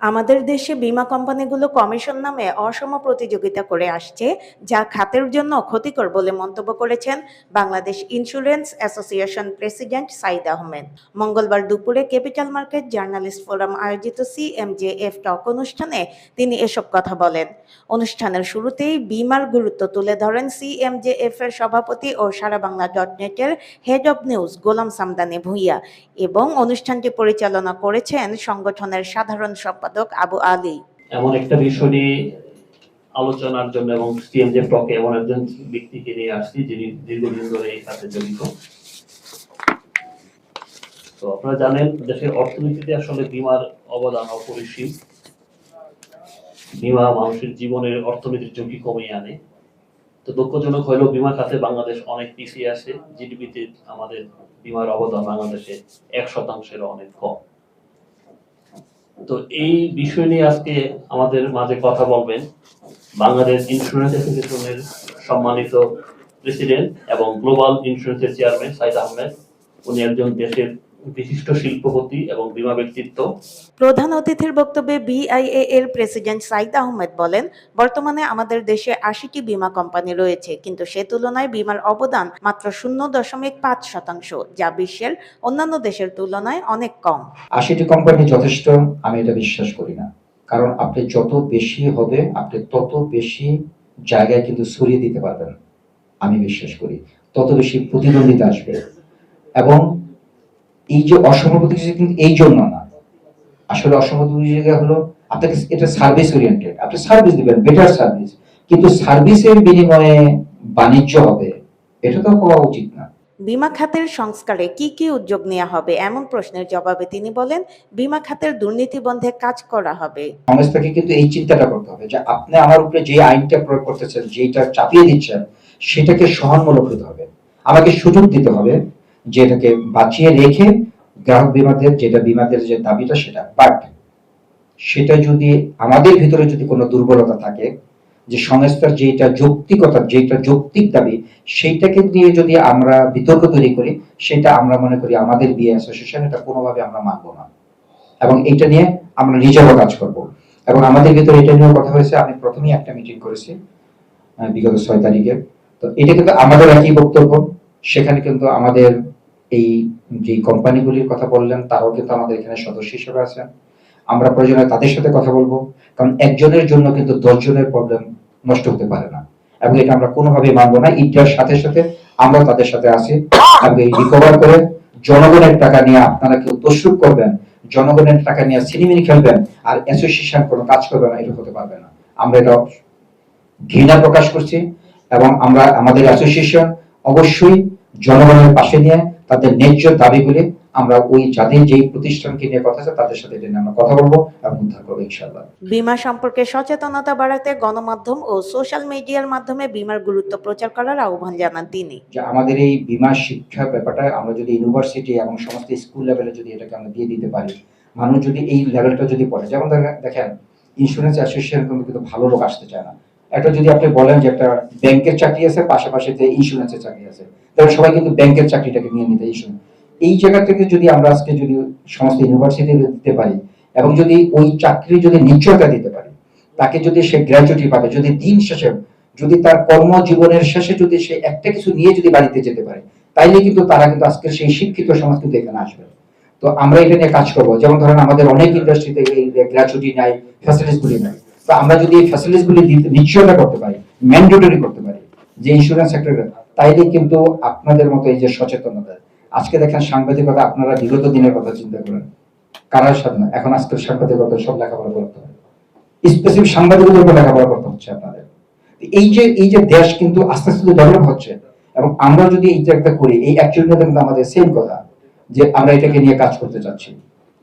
আমাদের দেশে বীমা কোম্পানিগুলো কমিশন নামে অসম প্রতিযোগিতা করে আসছে, যা খাতের জন্য ক্ষতিকর বলে মন্তব্য করেছেন Bangladesh insurance association president Sayeed Ahmed. মঙ্গলবার দুপুরে ক্যাপিটাল মার্কেট জার্নালিস্ট ফোরাম আয়োজিত সিএমজেএফ টক অনুষ্ঠানে তিনি এসব কথা বলেন। অনুষ্ঠানের শুরুতেই বিমার গুরুত্ব তুলে ধরেন সিএমজেএফ এর সভাপতি ও সারা বাংলা ডট নেটের head of news Golam Samdani Bhuiyan এবং অনুষ্ঠানটি পরিচালনা করেছেন সংগঠনের সাধারণ সম্পাদক আবু আলী। এমন একটা বিষয় নিয়ে আলোচনার জন্য এবং সিএমজে টকে এমন একজন ব্যক্তিকে নিয়ে আসছি, যিনি দীর্ঘদিন ধরে এই সাথে জড়িত। তো আপনারা জানেন, দেশের অর্থনীতিতে আসলে বিমার অবদান অপরিসীম। বিমা মানুষের জীবনের অর্থনীতির ঝুঁকি কমিয়ে আনে। তো দুঃখজনক হলেও বিমা খাতে বাংলাদেশ অনেক পিছিয়ে আছে। জিডিপিতে আমাদের বিমার অবদান বাংলাদেশে এক শতাংশের অনেক কম। তো এই বিষয় নিয়ে আজকে আমাদের মাঝে কথা বলবেন বাংলাদেশ ইন্স্যুরেন্স অ্যাসোসিয়েশনের সম্মানিত প্রেসিডেন্ট এবং গ্লোবাল ইন্স্যুরেন্সের চেয়ারম্যান সাইদ আহমেদ। উনি একজন দেশের বিশিষ্ট শিল্পপতি এবং বিমা ব্যক্তিত্ব। প্রধান অতিথির বক্তব্যে বিআইএ এর প্রেসিডেন্ট সাইদ আহমেদ বলেন বর্তমানে আমাদের দেশে আশিটি বীমা কোম্পানি রয়েছে কিন্তু সে তুলনায় বীমার অবদান মাত্র শূন্য দশমিক পাঁচ শতাংশ যা বিশ্বের অন্যান্য দেশের তুলনায় অনেক কম। আশিটি কোম্পানি যথেষ্ট আমি এটা বিশ্বাস করি না। কারণ আপনি যত বেশি হবে আপনি তত বেশি জায়গায় কিন্তু ছড়িয়ে দিতে পারবেন আমি বিশ্বাস করি। তত বেশি প্রতিদ্বন্দ্বিতা আসবে। এবং এই যে অসম প্রতিযোগিতা কিন্তু এই জন্য না। আসলে অসম প্রতিযোগিতা হলো আপনাকে এটা সার্ভিস ওরিয়েন্টেড আপনি সার্ভিস দিবেন বেটার সার্ভিস কিন্তু সার্ভিসের বিনিময়ে বাণিজ্য হবে এটা তো হওয়া উচিত না। বীমা খাতের সংস্কারে কি কি উদ্যোগ নেওয়া হবে এমন প্রশ্নের জবাবে তিনি বলেন বিমা খাতের দুর্নীতি বন্ধে কাজ করা হবে। সংস্থাকে কিন্তু এই চিন্তাটা করতে হবে যে আপনি আমার উপরে যে আইনটা প্রয়োগ করতেছেন যেটা চাপিয়ে দিচ্ছেন সেটাকে সহানুমূলক হতে হবে। আমাকে সুযোগ দিতে হবে যে এটাকে বাঁচিয়ে রেখে গ্রাহক বিমাদের যেটা বিমাদের যে দাবিটা সেটা বাট সেটা যদি আমাদের ভিতরে যদি কোনো দুর্বলতা থাকে, যে সংস্থার যেটা যৌক্তিকতা যেটা যৌক্তিক দাবি, সেইটাকে দিয়ে যদি আমরা বিতর্ক তৈরি করি, সেটা আমরা মনে করি আমাদের বিয়ে অ্যাসোসিয়েশন এটা কোনোভাবে আমরা মানব না। এবং এটা নিয়ে আমরা নিজেরও কাজ করব। এবং আমাদের ভিতরে এটা নিয়েও কথা হয়েছে, আমি প্রথমেই একটা মিটিং করেছি বিগত ছয় তারিখে। তো এটা কিন্তু আমাদের একই বক্তব্য। সেখানে কিন্তু আমাদের এই যে কোম্পানিগুলির কথা বললেন, তারাও কিন্তু আমাদের এখানে সদস্য হিসেবে আছেন। আমরা প্রয়োজনে তাদের সাথে কথা বলব, কারণ একজনের জন্য কিন্তু দশজনের প্রবলেম নষ্ট হতে পারে না। এবং এটা আমরা কোনোভাবেই মানবো না। এটার সাথে সাথে আমরা তাদের সাথে আছি এই রিকভার করে জনগণের টাকা নিয়ে আপনারা কেউ দস্যুক করবেন, জনগণের টাকা নিয়ে সিনেমিনি খেলবেন আর অ্যাসোসিয়েশন কোনো কাজ করবে না, এটা হতে পারবে না। আমরা এটা ঘৃণা প্রকাশ করছি এবং আমরা আমাদের অ্যাসোসিয়েশন অবশ্যই জনগণের পাশে নিয়ে তাদের ন্যায্য দাবিগুলি আমরা ওই যাদের যেই প্রতিষ্ঠানকে নিয়ে কথা আছে তাদের সাথে এটা আমরা কথা বলব এবং উদ্ধার করব ইনশাআল্লাহ। বীমা সম্পর্কে সচেতনতা বাড়াতে গণমাধ্যম ও সোশ্যাল মিডিয়ার মাধ্যমে বীমার গুরুত্ব প্রচার করার আহ্বান জানান তিনি। যে আমাদের এই বীমা শিক্ষা ব্যাপারটা আমরা যদি ইউনিভার্সিটি এবং সমস্ত স্কুল লেভেলে যদি এটাকে আমরা দিয়ে দিতে পারি মানুষ যদি এই লেভেলটা যদি পড়ে যেমন দেখেন- ইন্স্যুরেন্স অ্যাসোসিয়েশন কিন্তু ভালো লোক আসতে চায় না। একটা যদি আপনি বলেন যে একটা ব্যাংকের চাকরি আছে, পাশাপাশি যে ইন্স্যুরেন্সের চাকরি আছে, তাহলে সবাই কিন্তু ব্যাংকের চাকরিটাকে নিয়ে নিতে ইন্স্যুরেন্স এই জায়গা থেকে যদি আমরা আজকে যদি সমস্ত ইউনিভার্সিটি দিতে পারি, এবং যদি ওই চাকরি যদি নিশ্চয়তা দিতে পারি, তাকে যদি সে গ্র্যাজুইটি পাবে, যদি দিন শেষে, যদি তার কর্মজীবনের শেষে যদি সে একটা কিছু নিয়ে যদি বাড়িতে যেতে পারে, তাইলে কিন্তু তারা কিন্তু আজকে সেই শিক্ষিত সমাজ কিন্তু এখানে আসবে। তো আমরা এটা নিয়ে কাজ করব। যেমন ধরেন আমাদের অনেক ইন্ডাস্ট্রিতে এই গ্র্যাচুইটি নাই ফ্যাসিলিটিস গুলি নাই। তো আমরা যদি এই নিশ্চয়তা করতে পারি ম্যান্ডেটরি করতে পারি, যে ইন্স্যুরেন্স সেক্টরে তাইলে কিন্তু আপনাদের মতো এই যে সচেতনতা। আজকে দেখেন সাংবাদিকতা আপনারা বিগত দিনের কথা চিন্তা করেন। এখন সাংবাদিকতা সব লেখাপড়া করতে হয় স্পেসিফিক সাংবাদিকতার উপর লেখাপড়া করতে হচ্ছে আপনাদের। এই যে এই যে দেশ কিন্তু আস্তে আস্তে ডেভেলপ হচ্ছে, এবং আমরা যদি এইটা একটা করি, এই কিন্তু আমাদের সেম কথা, যে আমরা এটাকে নিয়ে কাজ করতে চাচ্ছি।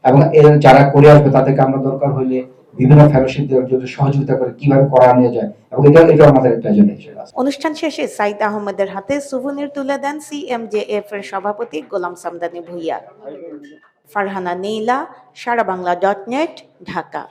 এবং যারা করে আসবে, তাদেরকে আমরা দরকার হইলে বিভিন্ন ফেলোশিপ দেওয়ার জন্য সহযোগিতা করে কীভাবে করা নিয়ে যায় এবং এটা এটা আমাদের একটা এজেন্ডা হিসেবে আছে। অনুষ্ঠান শেষে সাইদ আহমেদের হাতে সুভনির তুলে দেন সিএমজেএফ এর সভাপতি Golam Samdani Bhuiyan. Farhana Nila Sara Bangla dot net Dhaka.